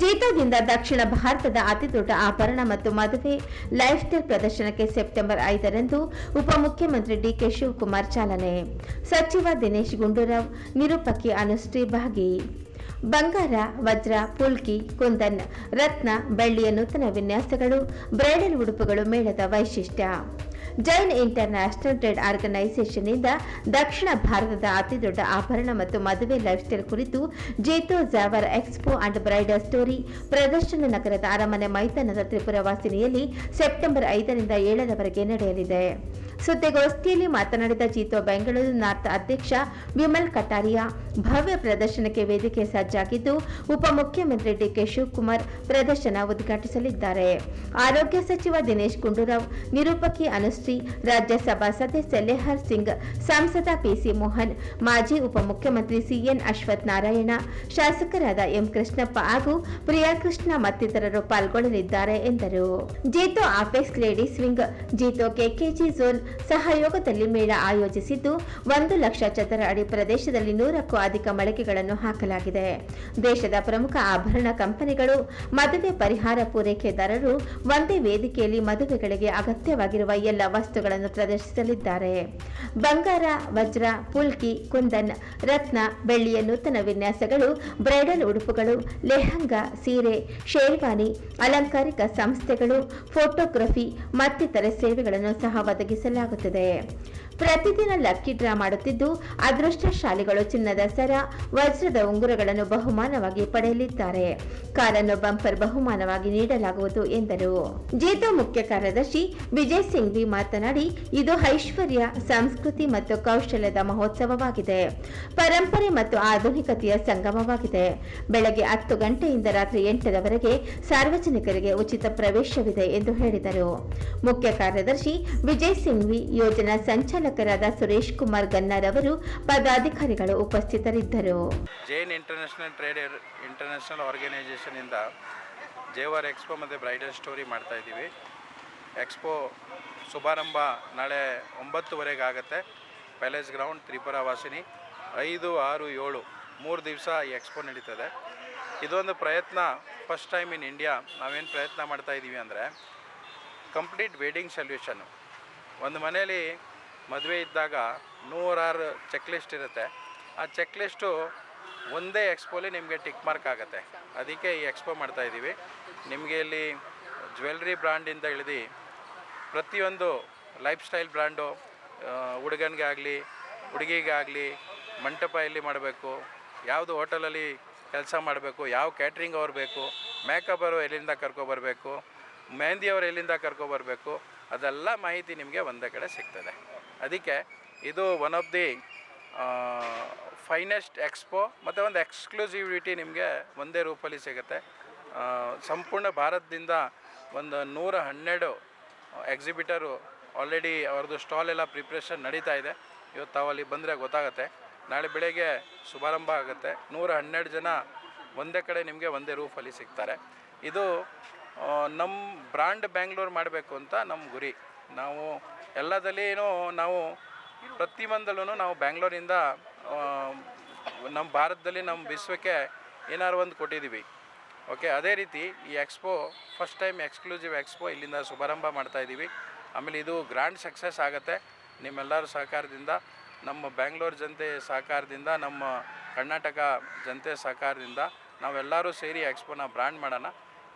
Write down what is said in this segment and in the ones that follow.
ಜೀತೋದಿಂದ ದಕ್ಷಿಣ ಭಾರತದ ಅತಿದೊಡ್ಡ ಆಭರಣ ಮತ್ತು ಮದುವೆ ಲೈಫ್ ಸ್ಟೈಲ್ ಪ್ರದರ್ಶನಕ್ಕೆ ಸೆಪ್ಟೆಂಬರ್ ಐದರಂದು ಉಪಮುಖ್ಯಮಂತ್ರಿ ಡಿಕೆ ಶಿವಕುಮಾರ್ ಚಾಲನೆ. ಸಚಿವ ದಿನೇಶ್ ಗುಂಡೂರಾವ್, ನಿರೂಪಕಿ ಅನುಶ್ರೀ ಭಾಗಿ. ಬಂಗಾರ, ವಜ್ರ, ಪುಲ್ಕಿ, ಕುಂದನ್, ರತ್ನ, ಬೆಳ್ಳಿಯ ನೂತನ ವಿನ್ಯಾಸಗಳು, ಬ್ರೈಡಲ್ ಉಡುಪುಗಳು ಮೇಳದ ವೈಶಿಷ್ಟ್ಯ. Jain international trade organisation ಇಂದ ದಕ್ಷಿಣ ಭಾರತದ ಅತಿದೊಡ್ಡ ಆಭರಣ ಮತ್ತು ಮದುವೆ ಲೈಫ್ ಸ್ಟೈಲ್ ಕುರಿತು JITO Jewar expo and bridal story ಪ್ರದರ್ಶನ ನಗರದ ಅರಮನೆ ಮೈದಾನದ ತ್ರಿಪುರ ವಾಸಿನಿಯಲ್ಲಿ ಸೆಪ್ಟೆಂಬರ್ ಐದರಿಂದ ಏಳರವರೆಗೆ ನಡೆಯಲಿದೆ. ಸುದ್ದಿಗೋಷ್ಠಿಯಲ್ಲಿ ಮಾತನಾಡಿದ ಜೀತೋ ಬೆಂಗಳೂರು ನಾರ್ತ್ ಅಧ್ಯಕ್ಷ ವಿಮಲ್ ಕಟಾರಿಯಾ, ಭವ್ಯ ಪ್ರದರ್ಶನಕ್ಕೆ ವೇದಿಕೆ ಸಜ್ಜಾಗಿದ್ದು ಉಪಮುಖ್ಯಮಂತ್ರಿ ಡಿಕೆ ಶಿವಕುಮಾರ್ ಪ್ರದರ್ಶನ ಉದ್ಘಾಟಿಸಲಿದ್ದಾರೆ. ಆರೋಗ್ಯ ಸಚಿವ ದಿನೇಶ್ ಗುಂಡೂರಾವ್, ನಿರೂಪಕಿ ಅನುಶ್ರೀ, ರಾಜ್ಯಸಭಾ ಸದಸ್ಯ ಲೆಹರ್ ಸಿಂಗ್, ಸಂಸದ ಪಿಸಿ ಮೋಹನ್, ಮಾಜಿ ಉಪಮುಖ್ಯಮಂತ್ರಿ ಸಿಎನ್ ಅಶ್ವಥ್ ನಾರಾಯಣ, ಶಾಸಕರಾದ ಎಂ ಕೃಷ್ಣಪ್ಪ ಹಾಗೂ ಪ್ರಿಯಾ ಕೃಷ್ಣ ಮತ್ತಿತರರು ಪಾಲ್ಗೊಳ್ಳಲಿದ್ದಾರೆ ಎಂದರು. JITO apex ladies wing JITO KKG zone ಸಹಯೋಗದಲ್ಲಿ ಮೇಳ ಆಯೋಜಿಸಿದ್ದು ಒಂದು ಲಕ್ಷ ಚದರ ಅಡಿ ಪ್ರದೇಶದಲ್ಲಿ ನೂರಕ್ಕೂ ಅಧಿಕ ಮಳಿಗೆಗಳನ್ನು ಹಾಕಲಾಗಿದೆ. ದೇಶದ ಪ್ರಮುಖ ಆಭರಣ ಕಂಪನಿಗಳು, ಮದುವೆ ಪರಿಹಾರ ಪೂರೈಕೆದಾರರು ಒಂದೇ ವೇದಿಕೆಯಲ್ಲಿ ಮದುವೆಗಳಿಗೆ ಅಗತ್ಯವಾಗಿರುವ ಎಲ್ಲ ವಸ್ತುಗಳನ್ನು ಪ್ರದರ್ಶಿಸಲಿದ್ದಾರೆ. ಬಂಗಾರ, ವಜ್ರ, ಪುಲ್ಕಿ, ಕುಂದನ್, ರತ್ನ, ಬೆಳ್ಳಿಯ ನೂತನ ವಿನ್ಯಾಸಗಳು, ಬ್ರೈಡಲ್ ಉಡುಪುಗಳು, ಲೆಹಂಗಾ, ಸೀರೆ, ಶೇರ್ವಾನಿ, ಅಲಂಕಾರಿಕ ಸಂಸ್ಥೆಗಳು, ಫೋಟೋಗ್ರಫಿ ಮತ್ತಿತರ ಸೇವೆಗಳನ್ನು ಸಹ ಒದಗಿಸಲಾಗುತ್ತದೆ. ಪ್ರತಿದಿನ ಲಕ್ಕಿ ಡ್ರಾ ಮಾಡುತ್ತಿದ್ದು, ಅದೃಷ್ಟಶಾಲಿಗಳು ಚಿನ್ನದ ಸರ, ವಜ್ರದ ಉಂಗುರಗಳನ್ನು ಬಹುಮಾನವಾಗಿ ಪಡೆಯಲಿದ್ದಾರೆ. ಕಾರನ್ನು ಬಂಪರ್ ಬಹುಮಾನವಾಗಿ ನೀಡಲಾಗುವುದು ಎಂದರು. ಜೇತು ಮುಖ್ಯ ಕಾರ್ಯದರ್ಶಿ ವಿಜಯ್ ಸಿಂಗ್ ವಿ ಮಾತನಾಡಿ, ಇದು ಐಶ್ವರ್ಯ, ಸಂಸ್ಕೃತಿ ಮತ್ತು ಕೌಶಲ್ಯದ ಮಹೋತ್ಸವವಾಗಿದೆ. ಪರಂಪರೆ ಮತ್ತು ಆಧುನಿಕತೆಯ ಸಂಗಮವಾಗಿದೆ. ಬೆಳಗ್ಗೆ ಹತ್ತು ಗಂಟೆಯಿಂದ ರಾತ್ರಿ ಎಂಟರವರೆಗೆ ಸಾರ್ವಜನಿಕರಿಗೆ ಉಚಿತ ಪ್ರವೇಶವಿದೆ ಎಂದು ಹೇಳಿದರು. ಮುಖ್ಯ ಕಾರ್ಯದರ್ಶಿ ವಿಜಯ್ ಸಿಂಘ್ವಿ ಯೋಜನಾ ಸಂಚಾಲಕರಾದ ಸುರೇಶ್ ಕುಮಾರ್ ಗನ್ನರ್ ಅವರು ಪದಾಧಿಕಾರಿಗಳು ಉಪಸ್ಥಿತರಿದ್ದರು. ಜೈನ್ ಇಂಟರ್ನ್ಯಾಷನಲ್ ಟ್ರೇಡ್ ಇಂಟರ್ನ್ಯಾಷನಲ್ ಇಂದ ಜೇವರ್ ಎಕ್ಸ್ಪೋ ಮತ್ತು ಬ್ರೈಡಲ್ ಸ್ಟೋರಿ ಮಾಡ್ತಾ ಇದ್ದೀವಿ. ಎಕ್ಸ್ಪೋ ಶುಭಾರಂಭ ನಾಳೆ ಒಂಬತ್ತುವರೆಗೆ ಆಗುತ್ತೆ. ಪ್ಯಾಲೇಸ್ ಗ್ರೌಂಡ್ ತ್ರಿಪುರ ವಾಸಿನಿ, ಐದು, ಆರು, ಏಳು, ಮೂರು ದಿವಸ ಈ ಎಕ್ಸ್ಪೋ ನಡೀತದೆ. ಇದೊಂದು ಪ್ರಯತ್ನ, ಫಸ್ಟ್ ಟೈಮ್ ಇನ್ ಇಂಡಿಯಾ ನಾವೇನು ಪ್ರಯತ್ನ ಮಾಡ್ತಾ ಇದ್ದೀವಿ ಅಂದರೆ, ಕಂಪ್ಲೀಟ್ ವೆಡ್ಡಿಂಗ್ ಸೊಲ್ಯೂಷನ್ನು ಒಂದು ಮನೇಲಿ ಮದುವೆ ಇದ್ದಾಗ ನೂರಾರು ಚೆಕ್ ಲಿಸ್ಟ್ ಇರುತ್ತೆ. ಆ ಚೆಕ್ ಲಿಸ್ಟು ಒಂದೇ ಎಕ್ಸ್ಪೋಲಿ ನಿಮಗೆ ಟಿಕ್ ಮಾರ್ಕ್ ಆಗುತ್ತೆ. ಅದಕ್ಕೆ ಈ ಎಕ್ಸ್ಪೋ ಮಾಡ್ತಾ ಇದ್ದೀವಿ. ನಿಮಗೆ ಇಲ್ಲಿ ಜ್ಯುವೆಲ್ರಿ ಬ್ರ್ಯಾಂಡಿಂದ ಹಿಡಿದು ಪ್ರತಿಯೊಂದು ಲೈಫ್ ಸ್ಟೈಲ್ ಬ್ರ್ಯಾಂಡು ಹುಡುಗನಿಗೆ ಆಗಲಿ ಹುಡುಗಿಗೆ ಆಗಲಿ ಮಂಟಪ ಎಲ್ಲಿ ಮಾಡಬೇಕು, ಯಾವುದು ಹೋಟೆಲಲ್ಲಿ ಕೆಲಸ ಮಾಡಬೇಕು, ಯಾವ ಕ್ಯಾಟ್ರಿಂಗ್ ಅವ್ರು ಬೇಕು ಮೇಕಪ್ ಅವರು ಎಲ್ಲಿಂದ ಕರ್ಕೊಬರಬೇಕು ಮೆಹಂದಿಯವರು ಎಲ್ಲಿಂದ ಕರ್ಕೊಬರಬೇಕು ಅದೆಲ್ಲ ಮಾಹಿತಿ ನಿಮಗೆ ಒಂದೇ ಕಡೆ ಸಿಗ್ತದೆ. ಅದಕ್ಕೆ ಇದು one of the finest expo ಮತ್ತು ಒಂದು ಎಕ್ಸ್ಕ್ಲೂಸಿವಿಟಿ ನಿಮಗೆ ಒಂದೇ ರೂಪಲ್ಲಿ ಸಿಗುತ್ತೆ. ಸಂಪೂರ್ಣ ಭಾರತದಿಂದ ಒಂದು ನೂರ ಹನ್ನೆರಡು ಎಕ್ಸಿಬಿಟರು ಆಲ್ರೆಡಿ ಅವ್ರದ್ದು ಸ್ಟಾಲ್ ಎಲ್ಲ ಪ್ರಿಪ್ರೇಷನ್ ನಡೀತಾ ಇದೆ. ಇವತ್ತು ತಾವು ಅಲ್ಲಿ ಬಂದರೆ ಗೊತ್ತಾಗುತ್ತೆ. ನಾಳೆ ಬೆಳಗ್ಗೆ ಶುಭಾರಂಭ ಆಗುತ್ತೆ. ನೂರ ಹನ್ನೆರಡು ಜನ ಒಂದೇ ಕಡೆ ನಿಮಗೆ ಒಂದೇ ರೂಫಲ್ಲಿ ಸಿಗ್ತಾರೆ. ಇದು ನಮ್ಮ ಬ್ರ್ಯಾಂಡ್ ಬ್ಯಾಂಗ್ಳೂರು ಮಾಡಬೇಕು ಅಂತ ನಮ್ಮ ಗುರಿ. ನಾವು ಎಲ್ಲದಲ್ಲಿನೂ ನಾವು ಪ್ರತಿಯೊಂದಲ್ಲೂ ನಾವು ಬ್ಯಾಂಗ್ಳೂರಿಂದ ನಮ್ಮ ಭಾರತದಲ್ಲಿ ನಮ್ಮ ವಿಶ್ವಕ್ಕೆ ಏನಾದ್ರು ಒಂದು ಕೊಟ್ಟಿದ್ದೀವಿ. ಓಕೆ, ಅದೇ ರೀತಿ ಈ expo, first time exclusive expo ಇಲ್ಲಿಂದ ಶುಭಾರಂಭ ಮಾಡ್ತಾ ಇದ್ದೀವಿ. ಆಮೇಲೆ ಇದು ಗ್ರ್ಯಾಂಡ್ ಸಕ್ಸಸ್ ಆಗುತ್ತೆ. ನಿಮ್ಮೆಲ್ಲರ ಸಹಕಾರದಿಂದ, ನಮ್ಮ ಬ್ಯಾಂಗ್ಳೂರು ಜನತೆ ಸಹಕಾರದಿಂದ, ನಮ್ಮ ಕರ್ನಾಟಕ ಜನತೆ ಸಹಕಾರದಿಂದ ನಾವೆಲ್ಲರೂ ಸೇರಿ ಎಕ್ಸ್ಪೋನ ಬ್ರ್ಯಾಂಡ್ ಮಾಡೋಣ.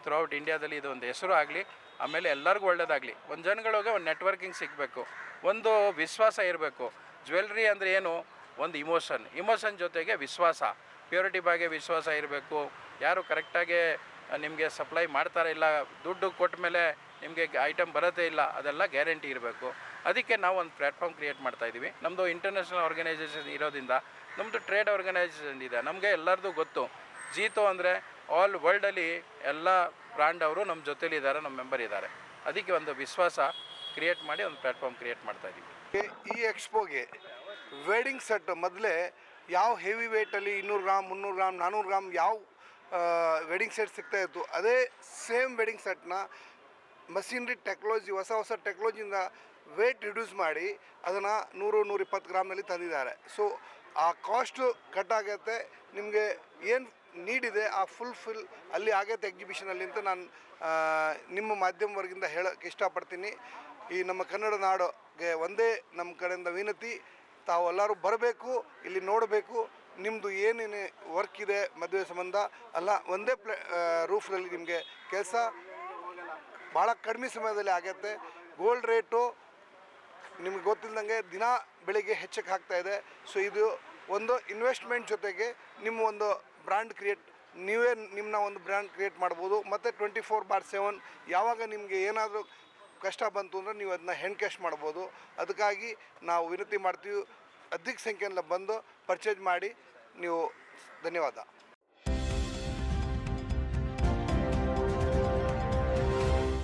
ಥ್ರೂಔಟ್ ಇಂಡಿಯಾದಲ್ಲಿ ಇದು ಒಂದು ಹೆಸರು ಆಗಲಿ ಆಮೇಲೆ ಎಲ್ಲರಿಗೂ ಒಳ್ಳೇದಾಗಲಿ. ಒಂದು ಜನಗಳಿಗೆ ಒಂದು ನೆಟ್ವರ್ಕಿಂಗ್ ಸಿಗಬೇಕು. ಒಂದು ವಿಶ್ವಾಸ ಇರಬೇಕು. ಜ್ಯುವೆಲ್ರಿ ಅಂದರೆ ಏನು? ಒಂದು ಇಮೋಷನ್ ಇಮೋಷನ್ ಜೊತೆಗೆ ವಿಶ್ವಾಸ. ಪ್ಯೂರಿಟಿ ಬಗ್ಗೆ ವಿಶ್ವಾಸ ಇರಬೇಕು. ಯಾರು ಕರೆಕ್ಟಾಗಿ ನಿಮಗೆ ಸಪ್ಲೈ ಮಾಡ್ತಾರೆ ಇಲ್ಲ, ದುಡ್ಡು ಕೊಟ್ಟ ಮೇಲೆ ನಿಮಗೆ ಐಟಮ್ ಬರೋದೇ ಇಲ್ಲ, ಅದೆಲ್ಲ ಗ್ಯಾರಂಟಿ ಇರಬೇಕು. ಅದಕ್ಕೆ ನಾವು ಒಂದು ಪ್ಲ್ಯಾಟ್ಫಾರ್ಮ್ ಕ್ರಿಯೇಟ್ ಮಾಡ್ತಾ ಇದ್ದೀವಿ ನಮ್ಮದು ಇಂಟರ್ನ್ಯಾಷನಲ್ ಆರ್ಗನೈಸೇಷನ್ ಇರೋದ್ರಿಂದ ನಮ್ಮದು ಟ್ರೇಡ್ ಆರ್ಗನೈಸೇಷನ್ ಇದೆ. ನಮಗೆ ಎಲ್ಲರದು ಗೊತ್ತು. ಜೀತೋ ಅಂದರೆ ಆಲ್ ವರ್ಲ್ಡಲ್ಲಿ ಎಲ್ಲ ಬ್ರ್ಯಾಂಡ್ ಅವರು ನಮ್ಮ ಜೊತೇಲಿ ಇದ್ದಾರೆ ನಮ್ಮ ಮೆಂಬರ್ ಇದ್ದಾರೆ. ಅದಕ್ಕೆ ಒಂದು ವಿಶ್ವಾಸ ಕ್ರಿಯೇಟ್ ಮಾಡಿ ಒಂದು ಪ್ಲ್ಯಾಟ್ಫಾರ್ಮ್ ಕ್ರಿಯೇಟ್ ಮಾಡ್ತಾ ಇದ್ದೀವಿ. ಈ ಎಕ್ಸ್ಪೋಗೆ ವೆಡ್ಡಿಂಗ್ ಸೆಟ್ ಮೊದಲೇ ಯಾವ ಹೆವಿ ವೇಟಲ್ಲಿ ಇನ್ನೂರು ಗ್ರಾಮ್ ಮುನ್ನೂರು ಗ್ರಾಮ್ ನಾನ್ನೂರು ಗ್ರಾಮ್ ಯಾವ ವೆಡ್ಡಿಂಗ್ ಸೆಟ್ ಸಿಗ್ತಾ ಇತ್ತು, ಅದೇ ಸೇಮ್ ವೆಡ್ಡಿಂಗ್ ಸೆಟ್ನ ಮಷಿನ್ರಿ ಟೆಕ್ನಾಲಜಿ, ಹೊಸ ಹೊಸ ಟೆಕ್ನಾಲಜಿಯಿಂದ ವೇಟ್ ರಿಡ್ಯೂಸ್ ಮಾಡಿ ಅದನ್ನು ನೂರು, ನೂರಿಪ್ಪತ್ತು ಗ್ರಾಮ್ನಲ್ಲಿ ತಂದಿದ್ದಾರೆ. ಸೊ ಆ ಕಾಸ್ಟು ಕಟ್ ಆಗುತ್ತೆ. ನಿಮಗೆ ಏನು ನೀಡಿದೆ ಆ ಫುಲ್ ಫಿಲ್ ಅಲ್ಲಿ ಆಗೈತೆ ಎಕ್ಸಿಬಿಷನಲ್ಲಿ ಅಂತ ನಾನು ನಿಮ್ಮ ಮಾಧ್ಯಮವರ್ಗಿಂದ ಹೇಳೋಕ್ಕೆ ಇಷ್ಟಪಡ್ತೀನಿ. ಈ ನಮ್ಮ ಕನ್ನಡ ನಾಡುಗೆ ಒಂದೇ ನಮ್ಮ ಕಡೆಯಿಂದ ವಿನತಿ, ತಾವು ಎಲ್ಲರೂ ಬರಬೇಕು, ಇಲ್ಲಿ ನೋಡಬೇಕು ನಿಮ್ಮದು ಏನೇನು ವರ್ಕ್ ಇದೆ ಮದುವೆ ಸಂಬಂಧ, ಅಲ್ಲ ಒಂದೇ ಪ್ಲೇ ರೂಫ್ನಲ್ಲಿ ನಿಮಗೆ ಕೆಲಸ ಭಾಳ ಕಡಿಮೆ ಸಮಯದಲ್ಲಿ ಆಗತ್ತೆ. ಗೋಲ್ಡ್ ರೇಟು ನಿಮ್ಗೆ ಗೊತ್ತಿಲ್ಲದಂಗೆ ದಿನ ಬೆಳಿಗ್ಗೆ ಹೆಚ್ಚಕ್ಕೆ ಆಗ್ತಾಯಿದೆ ಸೊ ಇದು ಒಂದು ಇನ್ವೆಸ್ಟ್ಮೆಂಟ್ ಜೊತೆಗೆ ನಿಮ್ಮ ಒಂದು ಬ್ರ್ಯಾಂಡ್ ಕ್ರಿಯೇಟ್ ನೀವೇ ನಿಮ್ಮನ್ನ ಒಂದು ಬ್ರ್ಯಾಂಡ್ ಕ್ರಿಯೇಟ್ ಮಾಡ್ಬೋದು. ಮತ್ತು ಟ್ವೆಂಟಿ ಫೋರ್ ಬಾರ್ ಸೆವೆನ್ ಯಾವಾಗ ನಿಮಗೆ ಏನಾದರೂ ಕಷ್ಟ ಬಂತು ಅಂದರೆ ನೀವು ಅದನ್ನ ಹೆಂಡ್ ಕ್ಯಾಶ್ ಮಾಡ್ಬೋದು. ಅದಕ್ಕಾಗಿ ನಾವು ವಿನಂತಿ ಮಾಡ್ತೀವಿ. ಅಧಿಕ ಸಂಖ್ಯೆಯಲ್ಲಿ ಬಂದು ಪರ್ಚೇಸ್ ಮಾಡಿ. ನೀವು ಧನ್ಯವಾದ.